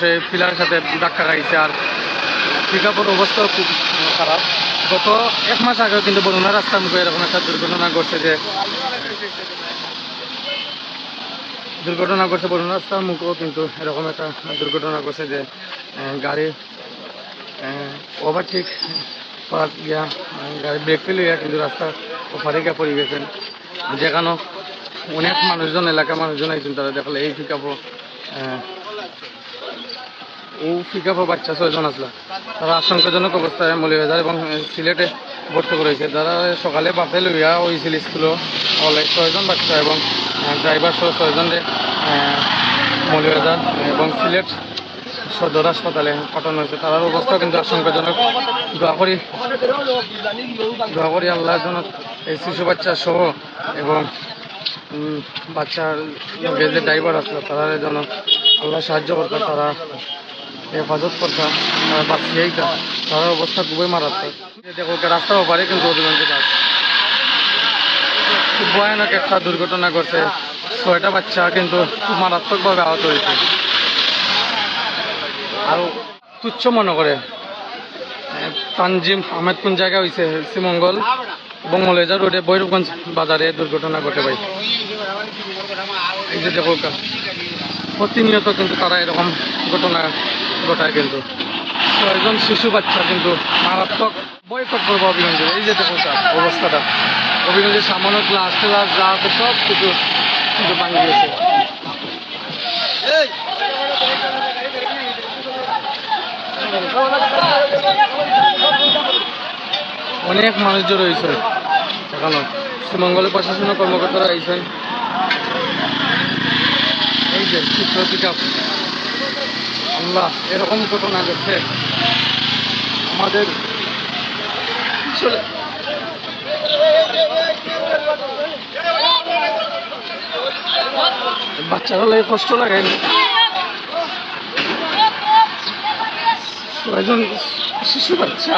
সে পিলারের সাথে ধাক্কা খাইছে আর পিক আপের অবস্থা খুব খারাপ। গত এক মাস আগেও কিন্তু বরুণা রাস্তার মুখে এরকম একটা দুর্ঘটনা ঘটছে যে দুর্ঘটনা ঘটছে, বরুণা রাস্তার মুখেও কিন্তু এরকম একটা দুর্ঘটনা ঘটছে যে গাড়ি ওভারটেক করার গিয়া গাড়ি ব্রেক ফেলে গিয়া কিন্তু রাস্তার ওপারে গিয়া পড়ে গেছেন যেখানে অনেক মানুষজন, এলাকার মানুষজন আইছেন, তারা দেখলে এই পিক ও পিক আপও বাচ্চা ছয়জন আসলা তারা আশঙ্কাজনক অবস্থায় মলিবাজার এবং সিলেটে ভর্তি করেছে। যারা সকালে বাপে লইয়া হয়েছিল স্কুলও হলে ছয়জন বাচ্চা এবং ড্রাইভার সহ ছয়জনরে মলিবাজার এবং সিলেট সদর হাসপাতালে পাঠানো হয়েছে। তার অবস্থা কিন্তু আশঙ্কাজনক। দোয়া করি দোয়া করি আল্লাহর জন্য এই শিশু বাচ্চা সহ এবং বাচ্চার যে ড্রাইভার আসলো তারা যেন আল্লাহ সাহায্য করতো, তারা হেফাজত করতাম তারা বাঁচিয়েই তার অবস্থা খুবই মারাত্মক। দেখো রাস্তা ওপারে কিন্তু অধিকাংশ বাস ভয়ানক একটা দুর্ঘটনা ঘটছে। ছয়টা বাচ্চা কিন্তু মারাত্মকভাবে আহত হয়েছে। আর তুচ্ছ মনে করে তানজিম আহমেদ কোন জায়গা হয়েছে শ্রীমঙ্গল। মলেজা রোডে ভৈরবগঞ্জ বাজারে দুর্ঘটনা ঘটে ভাই। এই যে দেখো প্রতিনিয়ত কিন্তু তারা এরকম ঘটনা ঘটায় কিন্তু। ছয়জন শিশু বাচ্চা কিন্তু মারাত্মক বয়কট করব অভিগঞ্জে এই যে দেখো অবস্থাটা। অভিগঞ্জের সামান্য গ্লাস টেলাস যা আছে সব কিছু কিন্তু ভাঙে গেছে অনেক মানুষজন রয়েছে। এখনও শ্রীমঙ্গলের প্রশাসনের কর্মকর্তারা আইছেন এই যে আল্লাহ, এরকম ঘটনা ঘটছে। আমাদের বাচ্চারা লাগে কষ্ট লাগে। ছয়জন শিশু বাচ্চা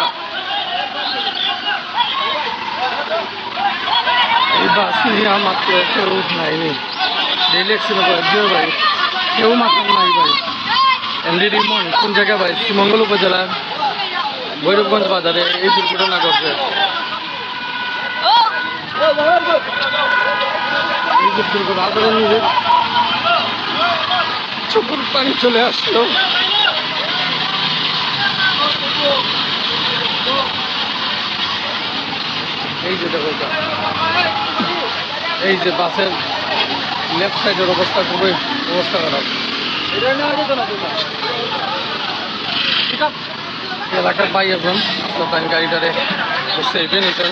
এই বাস নিয়ে মাত্র কেউ ডেইলি অ্যাক্সিডেন্ট করে ভাই কেউ মাত্র নাই ভাই এমডি রিমন কোন জায়গা ভাই শ্রীমঙ্গল উপজেলার ভৈরবগঞ্জ বাজারে এই দুর্ঘটনা ঘটছে এই দুর্ঘটনা আপনারা নিজে চোখের পানি চলে আসলো এই যে দেখো। এই যে বাসের লেফট সাইডের অবস্থা খুবই অবস্থা খারাপ। এলাকার আপনার গাড়িটারে সেভে নিতেন